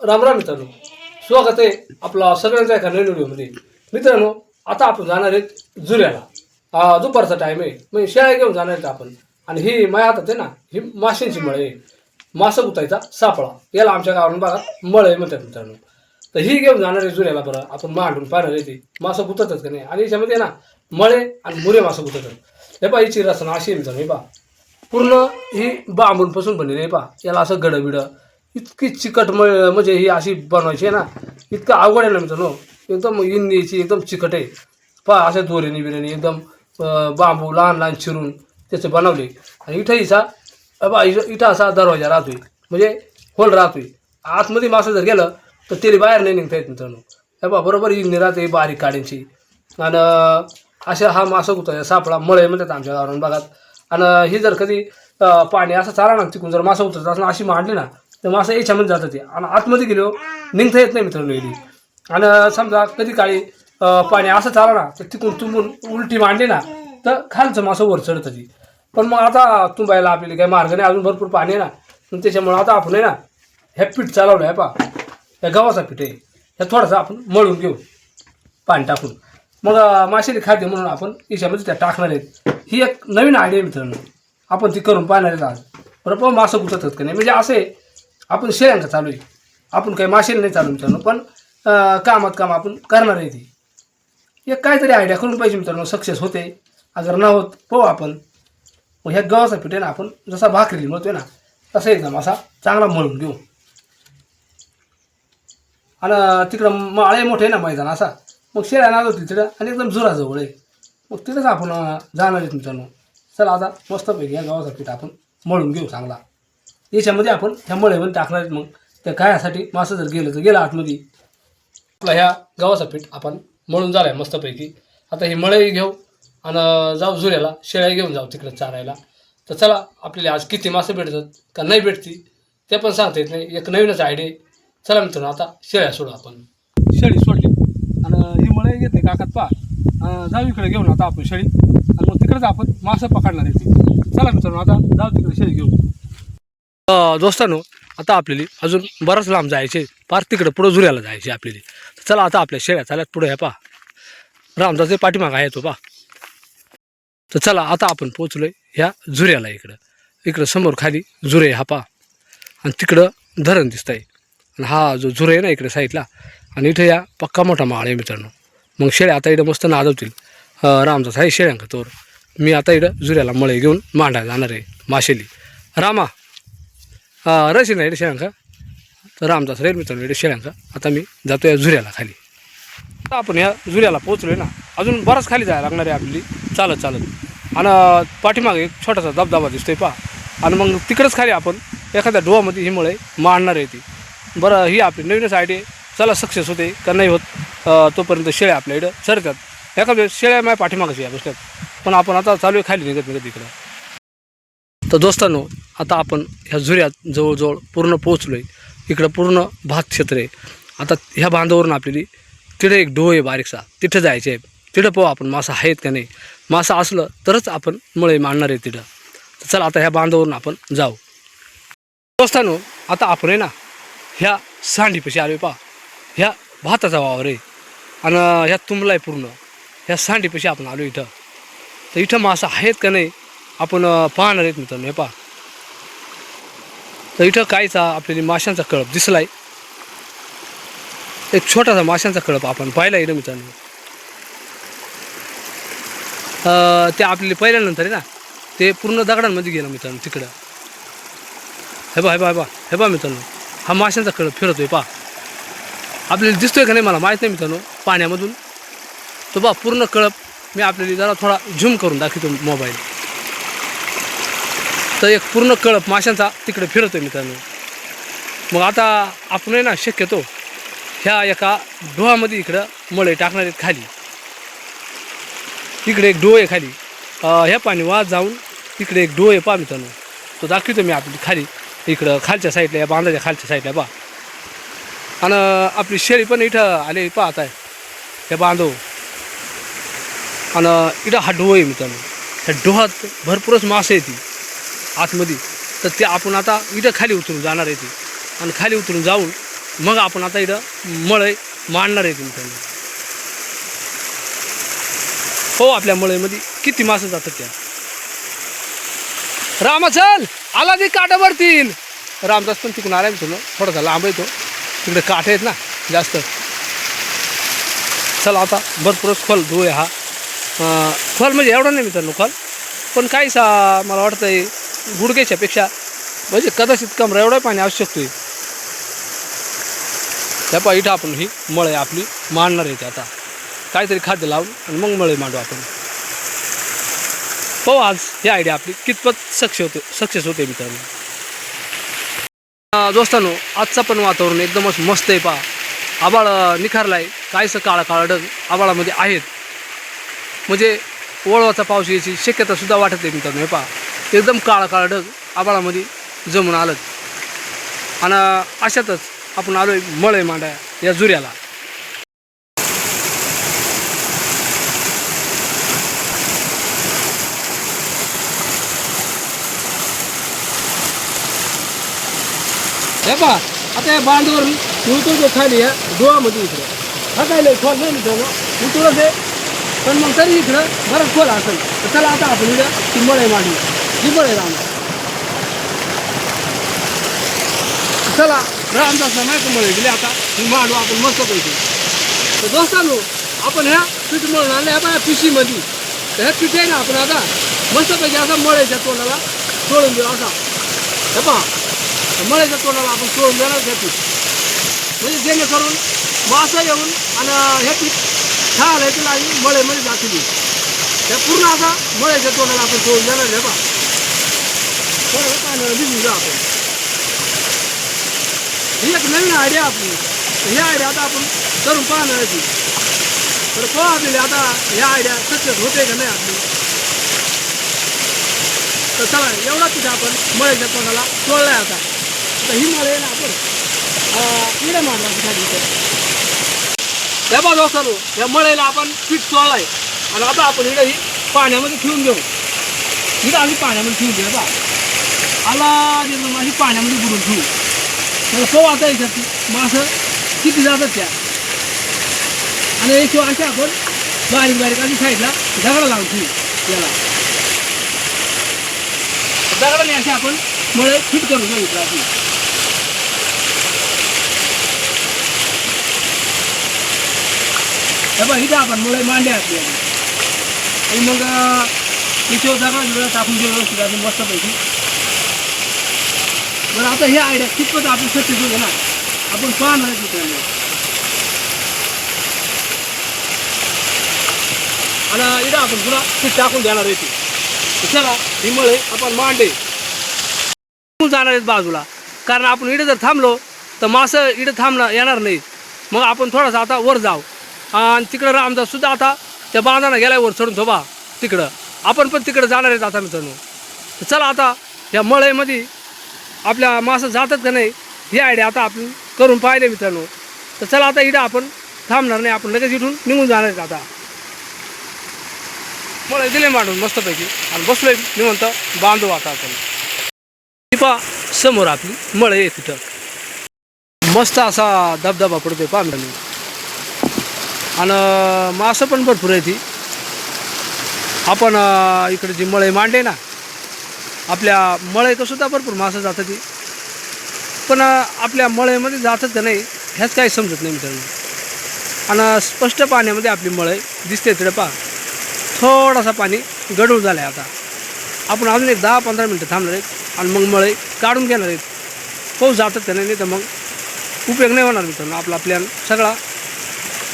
राम राम मित्रांनो. स्वागत आहे आपला सगळ्यांचा एका नवीन व्हिडिओमध्ये. मित्रांनो आता आपण जाणार आहेत जुऱ्याला दुपारचा टाईम आहे. म्हणजे शेळ्या घेऊन जाणार आहेत आपण. आणि ही माया हातात आहे ना ही माशांची मळ आहे. मासा गुतायचा सापळा. याला आमच्या गावाला बघा मळ आहे म्हणतात मित्रांनो. तर ही घेऊन जाणार आहे जुऱ्याला बरं. आपण मांडून पाहणार आहे ती. मासा गुततच का नाही? आणि याच्यामध्ये ना मळे आणि मुरे मासा गुततात हे पा हिची रचना अशी आहे मित्रांनो हे पा पूर्ण ही बांबूनपासून बनलेली आहे पा याला असं गडं बिडं इतकी चिकट म- म्हणजे ही अशी बनवायची आहे ना इतकं अवघड आहे ना मित्रांनो. एकदम इंदीची एकदम चिकट आहे. पहा अशा दोरीने बिर्याणी एकदम बांबू लहान लहान चिरून त्याचे बनवले. आणि इथं हिचा बा इथं असा दरवाजा राहतोय. म्हणजे होल राहतोय. आतमध्ये मासं जर गेलं तर त्याला बाहेर नाही निघता येत मित्रांनो. हे बा बरोबर इंदी राहते बारीक काड्यांची. आणि अशा हा मासा गुता सापळा मळे म्हणतात आमच्या गावरण भागात आणि ही जर कधी पाणी असं चाला ना तिकून जर मासा उतरत असं अशी मांडली ना तर मासा याच्यामध्ये जातात ते आणि आतमध्ये गेलो निघता येत नाही मित्रांनो याली आणि समजा कधी काळी पाणी असं चाललं ना तर तिकून तुंबून उलटी मांडली ना तर खालचं मासं वर चढतं ती पण मग आता तुंबायला आपल्याला काही मार्ग नाही अजून भरपूर पाणी आहे ना. पण त्याच्यामुळं आता आपण आहे ना हे पीठ चालवलं आहे पा. या गव्हाचा पीठ आहे. हे थोडंसं आपण मळून घेऊ पाणी टाकून. मग अं, खाते म्हणून आपण याच्यामध्ये त्या टाकणार आहेत. ही एक नवीन आयडिया मित्रांनो. आपण ती करून पाहणार आहेत आज. बरं पण मासं गुततात का नाही. म्हणजे असे आपण शेळ्यांका चालू आहे. आपण काही माशेला नाही चालू मित्रांनो पण कामात काम आपण करणार आहे ती. एक काहीतरी आयडिया करून पाहिजे मित्रांनो सक्सेस होते अगर न होत पाहू आपण. मग ह्या गव्हाचा पीठ आहे ना आपण जसा भाकरी मिळतोय ना तसा एकदम असा चांगला मळून घेऊ. आणि तिकडं माळे मोठे आहे ना मैदान असा. मग शेळ्या नाद होती आणि एकदम जुराजवळ आहे. मग तिथंच आपण जाणार आहेत मित्रांनो. चला आता मस्तपैकी या गव्हाचा पीठ आपण मळून घेऊ चांगला. याच्यामध्ये आपण ह्या मळेमध्ये टाकणार आहेत मग. त्या कायासाठी मासं जर गेलं तर गेला आतमध्ये. आपला ह्या गव्हाचा पीठ आपण मळून झालाय मस्तपैकी. आता ही मळही घेऊ आणि जाऊ झुऱ्याला शेळ्या घेऊन जाऊ तिकडे चारायला. तर चला आपल्याला आज किती मासे भेटतात का नाही भेटती ते पण सांगता येत नाही. एक नवीनच आयडिया चला मित्रांनो आता शेळ्या सोडू आपण. शेळी सोडली. आणि ही मळई घेते काकात पा जाऊ इकडे घेऊन आता आपण शेळी. आणि मग तिकडेच आपण मासे पकडणार आहे चला मित्रांनो आता जाऊ तिकडे शेळी घेऊ दोस्तानो आता आपल्याला अजून बराच लांब जायचे पार तिकडं पुढं झुऱ्याला जायचे आपल्याला. चला आता आपल्या शेळ्या चालत पुढे ह्या पा रामदास पाठीमागा आहे तो पा तर चला आता आपण पोचलो ह्या झुऱ्याला इकडं. इकडं समोर खाली झुरे हा पा आणि तिकडं धरण दिसतंय. आणि हा जो झुरे आहे ना इकडे साईडला आणि इथं या पक्का मोठा माळ आहे मित्रांनो. मग शेळ्या आता इकडं मस्त नादवतील. रामदास आहे शेळ्यांका तोर मी आता इकडं झुऱ्याला मळे घेऊन मांडायला जाणार आहे माशेली. रामा हा आहे शेळ्यांका तर रामदास रेल मित्रांनो इकडे शेळ्यांका आता मी जातो या झुऱ्याला खाली. आता आपण या झुऱ्याला पोचलोय ना. अजून बराच खाली जायला लागणार आहे आपली. चालत चालत. आणि पाठीमागे एक छोटासा धबधबा दिसतोय पहा. आणि मग तिकडंच खाली आपण एखाद्या डोहामध्ये ही मुळे मांडणार आहे ती. बरं ही आपली नवीनच आयडिया चला सक्सेस होते. का नाही होत तोपर्यंत शेळ्या आपल्या इकडं सरतात एखाद्या शेळ्या माझ्या पाठीमागाशी या बसल्यात पण आपण आता चालू आहे खाली निघत निघत इकडं. तर दोस्तांनो आता आपण ह्या झुऱ्यात जवळजवळ पूर्ण पोचलो आहे इकडं पूर्ण भात क्षेत्र आहे. आता ह्या बांधावरून आपल्याला तिथे एक डोह आहे बारीकसा. तिथं जायचं आहे तिथं पाहू आपण मासा आहेत का नाही. मासा असलं तरच आपण मळे मांडणार आहे तिथं. तर चला आता ह्या बांधावरून आपण जाऊ. दोस्तांनो आता आपण आहे ना ह्या सांडीपाशी आलो पा ह्या भाताचा वावर आहे. आणि ह्या तुंबला आहे पूर्ण. ह्या सांडीपाशी आपण आलो इथं. तर इथं मासा आहेत का नाही आपण पाहणार आहेत मित्रांनो हे पहा. तर इथं कायचा आपल्याला माशांचा कळप दिसलाय. एक छोटासा माशांचा कळप आपण पाहिला इथं मित्रांनो. ते आपल्याला पाहिल्यानंतर आहे ना ते पूर्ण दगडांमध्ये गेलं मित्रांनो तिकडं. हे बा हे बा हे बा हे बा मित्रांनो. हा माशांचा कळप फिरतोय पा आपल्याला दिसतोय का नाही मला माहीत नाही मित्रांनो पाण्यामधून. तो बा पूर्ण कळप मी आपल्याला जरा थोडा झूम करून दाखवतो मोबाईल. तर एक पूर्ण कळप माशांचा तिकडे फिरतोय मित्रांनो. मग आता आपण आहे ना शक्यतो ह्या एका डोहामध्ये इकडं मळे टाकणार आहेत खाली. इकडे एक डोह आहे खाली ह्या पाणी वाज जाऊन इकडे एक डोह आहे पहा मित्रांनो. तो दाखवतो मी आपली खाली. इकडं खालच्या साईडला या बांधाच्या खालच्या साईडला पहा. आणि आपली शेळी पण इथं आले पाहत आहे. हे बांधव. आणि इथं हा डोह आहे मित्रांनो. ह्या डोहात भरपूरच मासे येते आतमध्ये तर ते आपण आता इथं खाली उतरून जाणार आहे ते. आणि खाली उतरून जाऊन मग आपण आता इथं मळई मांडणार आहे मित्रांनो हो आपल्या मळईमध्ये किती मासे जातात त्या. रामा चल! आला ती काठावरतील रामदास पण तिकडून आलाय मित्रांनो थोडासा लांब येतो तिकडे काठ आहेत ना जास्त. चला आता भरपूरच खोल धुळे हा. खोल म्हणजे एवढा नाही मित्रांनो खोल. पण काहीसा मला वाटतंय गुडघ्याच्या पेक्षा म्हणजे कदाचित कमरा एवढं पाणी आवश्यक आहे त्या पा इथं आपण ही मळे आपली मांडणार आहे ते आता. काहीतरी खाद्य लावून आणि मग मळे मांडू आपण. पाहू आज ही आयडिया आपली कितपत सक्सेस होते सक्सेस होते मित्रांनो. दोस्तांनो आजचं पण वातावरण एकदमच मस्त आहे पा आबाळ निखारला निखारलाय काहीसं काळा काळा ढग आबाळामध्ये आहेत. म्हणजे ओळवाचा पाऊस यायची शक्यता सुद्धा वाटत आहे मित्रांनो हे पहा. एकदम काळा काळा ढग आबाळामध्ये जमून आलं. आणि अशातच आपण आलोय मळे मांडा या जुऱ्याला. हे बा आता या बांधवर उलटून जो खाली या डोळामध्ये इकडे. हा काय लय खोल नाही मित्रांनो? उलटूनच आहे पण मग तरी इकडं बरं खोल असेल. तर चला आता आपण इकडं ती मळे मांडूया ही मळे चला रामदासला माहिती मळे दिले. आता ही मांडू आपण मस्त पैकी. तर दोस्तांनो आपण ह्या पीठ मळून आणलं. ह्या बघा पिशीमध्ये. तर ह्या पिठी आहे ना आपण आता मस्तपैकी असा मळायच्या तोंडाला सोडून देऊ असा. हे पहा. मळायच्या तोंडाला आपण सोडून देणार हे पीठ. म्हणजे जेणेकरून वासा येऊन आणि हे पीठ छान आहे तिला आणि मळेमध्ये जातील. त्या पूर्ण आता मळायच्या तोंडाला आपण सोडून देणार हे पहा. थोडं भिजून जा आपण ही। एक नवीन आयडिया आपली तर आयडिया आता आपण करून पाहणार ती तर पाहू आपल्याला आता ह्या आयडिया सक्सेस होते का नाही आपली तर चला, एवढा तिथे आपण मळ्याच्या तोंडाला सोडलाय आता तर ही मळे ना आपण इडे मारला तिथे इथे या बा दोस्तांनो या मळेला आपण पीठ सोडलाय आणि आता आपण इकडे ही पाण्यामध्ये ठेवून घेऊ इकडं आम्ही पाण्यामध्ये ठेवून घेऊ बा आला एकदम अशी पाण्यामध्ये बुडून ठेवू त्याला पाहू आता याच्यात? मासं किती जातात त्या? आणि याशिवाय असे आपण बारीक बारीक अशी साईडला दगडा लावून ठेवू याला. दगडाने असे आपण मळे फिट करून सांगितलं इकडं अशी हे बघ इथे आपण मुळे मांडे आपले आणि मग अं, इथे दगडा टाकून देऊ व्यवस्थित अजून मस्तपैकी. बरं आता हे आयडिया कितपत आपण सक्सेस होते ना आपण पाहणार आहे मित्रांनो आणि इथं आपण पुन्हा ते टाकून देणार आहे ती. चला हिमळे आपण मांडे. जाणार आहेत बाजूला. कारण आपण इकडे जर थांबलो तर मासं इडं थांबणार येणार नाही मग आपण थोडासा आता वर जाऊ. आणि तिकडं रामदास सुद्धा आता त्या बांधाना गेल्या वर चढून थोबा तिकडं. आपण पण तिकडं जाणार आहेत आता मित्रांनो. तर चला आता या मळईमध्ये आपल्या मासं जातात का नाही ही आयडिया आता आपण करून पाहिले मित्रांनो. तर चला आता इथं आपण थांबणार नाही आपण लगेच इथून निघून जाणार आहेत आता. मला दिले मांडून मस्तपैकी. आणि बसलोय निवंत बांधू आता आपण. पा समोर आपली मळ आहे तिथं. मस्त असा धबधबा पडतोय पांढऱ्याने आणि मासं पण भरपूर आहे ती आपण इकडे जी मळे मांडे ना आपल्या मळेत सुद्धा भरपूर मासं जातात ती. पण आपल्या मळेमध्ये जातात का नाही ह्याच काही समजत नाही मित्रांनो. आणि स्पष्ट पाण्यामध्ये आपली मळे दिसते तिकडे पा थोडासा पाणी गडूळ झालं आहे आता. आपण अजून एक दहा पंधरा मिनटं थांबणार आहेत आणि मग मळे काढून घेणार आहेत. पाऊस जातात का नाही तर मग उपयोग नाही होणार मित्रांनो. आपला प्लॅन सगळा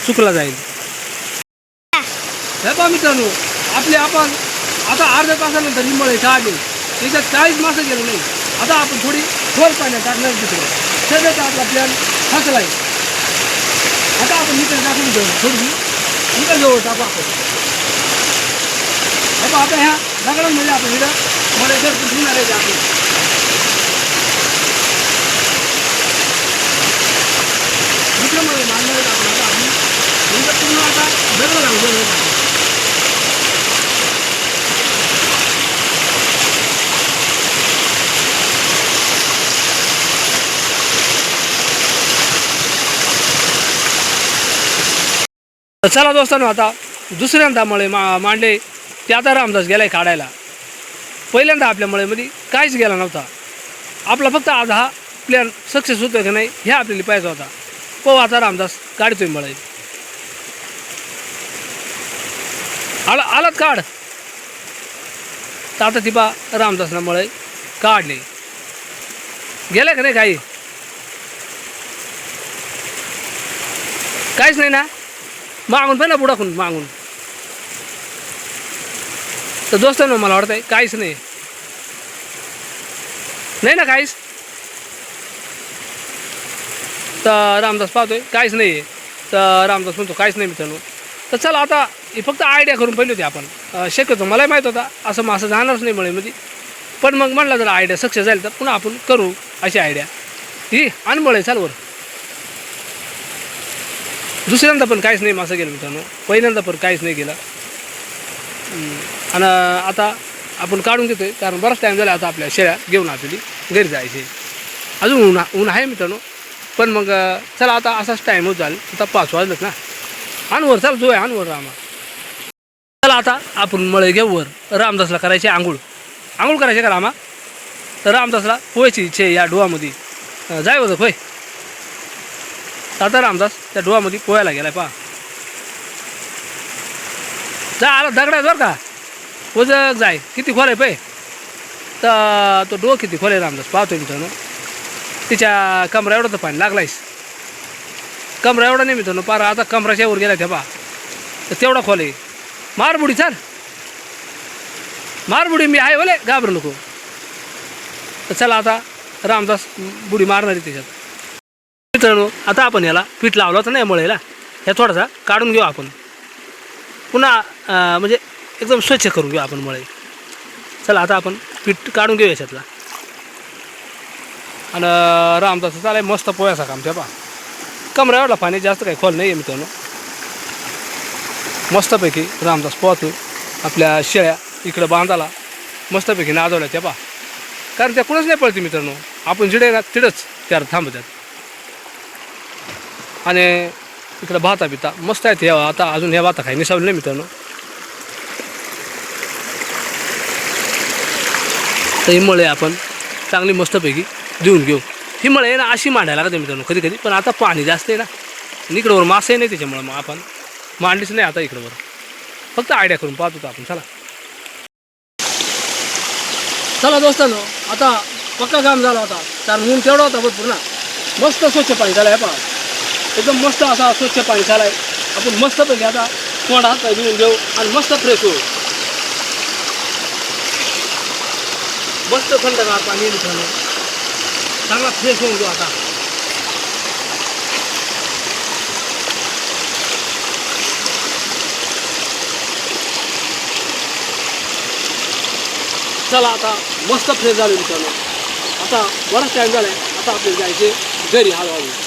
चुकला जाईल. हे पहा मित्रांनो आपले आपण आता अर्ध्या तासानंतर ही मळे काढली त्याच्यात काहीच मासं नाही आता आपण थोडी खोल पाण्यात टाकणार तिकडे सगळ्याचा आपला प्लॅन फसला आहे आता आपण इकडे टाकून घेऊ थोडी इकडे जवळ टाकू हे पहा आता ह्या दगडांमध्ये आपण इकडं मळे जर ठेवणार आहे आपण मांडणार आहेत आपण आता आता दगड चला दोस्तांनो आता दुसऱ्यांदा मळे मा मांडले. ते आता रामदास गेलाय काढायला. पहिल्यांदा आपल्या मळेमध्ये काहीच गेला नव्हता. आपला फक्त आज हा प्लॅन सक्सेस होतोय का नाही हे आपल्याला पाहिजे होता. पाहू आता रामदास काढतोय मळे. आला आलात काढ. तर आता ती पा रामदासना मळे काढले. गेलं का नाही काही? काहीच नाही ना? मागून पण ना बुडाकून मागून. तर दोस्त ना मला वाटतंय काहीच नाही. नाही ना काहीच? तर रामदास पाहतोय काहीच नाही आहे तर रामदास म्हणतो काहीच नाही मित्रांनो. तर चला आता ही फक्त आयडिया करून पहिली होती आपण. शक्यतो मलाही माहीत होता असं मासं जाणारच नाही म्हणजे. पण मग म्हणलं जर आयडिया सक्सेस झाली तर पुन्हा आपण करू अशी आयडिया ही अनबळ आहे चालवर दुसऱ्यांदा पण काहीच नाही मासा गेलं मित्रांनो. पहिल्यांदा पण काहीच नाही गेला. आणि आता आपण काढून घेतोय कारण बराच टाईम झाला आता आपल्या शेळ्या घेऊन आपली घरी जायचे. अजून ऊन ऊन आहे मित्रांनो. पण मग चला आता असाच टाईम होत झाला आता पाच वाजलंच ना. आणवर चल जो आहे आणवर रामा. चला आता आपण मळे घेऊ वर. रामदासला करायचे आंघोळ. आंघोळ करायचे का रामा? तर रामदासला पोहायची इच्छा या डोहामध्ये. जाय होतं होय. आता रामदास त्या डोळामध्ये पोहायला गेलाय पहा. जा आला दगडा बरं का. वज जाय किती खोल आहे पै. तर तो डो किती खोल आहे रामदास पाहतोय मित्रांनो. तिच्या कमरा एवढं तर पाणी लागलायस. कमरा एवढा नाही मित्रांनो पार आता कमराच्या वर गेला त्या पहा. तर तेवढा खोल आहे. मारबुडी चाल. मारबुडी मी आहे बोले घाबरू नको. तर चला आता रामदास बुडी मारणार आहे त्याच्यात. मित्रांनो आता आपण याला पीठ लावलं होतं नाही मळेला ह्या थोडासा काढून घेऊ आपण. पुन्हा म्हणजे एकदम स्वच्छ करून घेऊ आपण मळे चला आता आपण पीठ काढून घेऊ याच्यातला. आणि रामदास चालाय मस्त पोह्याचा काम त्या पा कमऱ्यावरला पाणी जास्त काही खोल नाही आहे मित्रांनो. मस्तपैकी रामदास पोहतो आपल्या शेळ्या इकडं बांधाला मस्तपैकी नाजवल्या त्या पा कारण त्या कुणच नाही पळते मित्रांनो. आपण जिडे ना तिडंच त्याला थांबतात. आणि इकडं भाता बिता मस्त आहेत ह्या आता अजून ह्या भाता काही निसावलं नाही मित्रांनो. तर हिमळ आहे आपण चांगली मस्तपैकी देऊन घेऊ. हिमळ आहे ना अशी मांडायला लागते मित्रांनो कधी कधी पण आता पाणी जास्त आहे ना इकडंवर मासे नाही त्याच्यामुळं मग आपण मांडलीच नाही आता इकडंवर फक्त आयडिया करून पाहत होतो आपण चला. चला दोस्तांनो आता पक्का काम झाला होता कारण ऊन तेवढा होता भरपूर ना. मस्त स्वच्छ पाणी झालं आहे पहा. एकदम मस्त असा स्वच्छ पाणी झालाय. आपण मस्तपैकी आता तोंड हात घेऊन घेऊ आणि मस्त फ्रेश होऊ. मस्त थंडगार पाणी आहे मित्रांनो चांगला फ्रेश होऊन जाऊ आता. चला आता मस्त फ्रेश झाले मित्रांनो आता बराच टाईम झालाय. आता आपल्याला जायचे घरी हळूहळू.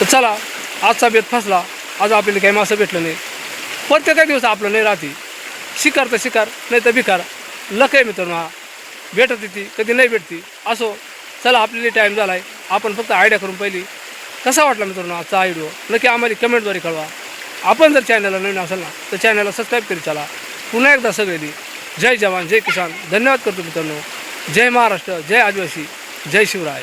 तर चला आजचा बेत फसला आज आपल्याला काही मासं भेटलं नाही. प्रत्येक दिवस आपलं नाही राहते. शिकार तर शिकार नाही तर बिकार लक आहे मित्रांनो हा. भेटत ती कधी नाही भेटती. असो चला आपल्याला टाईम झाला आहे आपण फक्त आयडिया करून पहिली. कसा वाटला मित्रांनो आजचा व्हिडिओ नक्की आम्हाला कमेंटद्वारे कळवा. आपण जर चॅनलला नवीन असाल ना तर चॅनलला सबस्क्राईब करी चला. पुन्हा एकदा सगळ्यांनी जय जवान जय किसान. धन्यवाद करतो मित्रांनो. जय महाराष्ट्र जय आदिवासी जय शिवराय.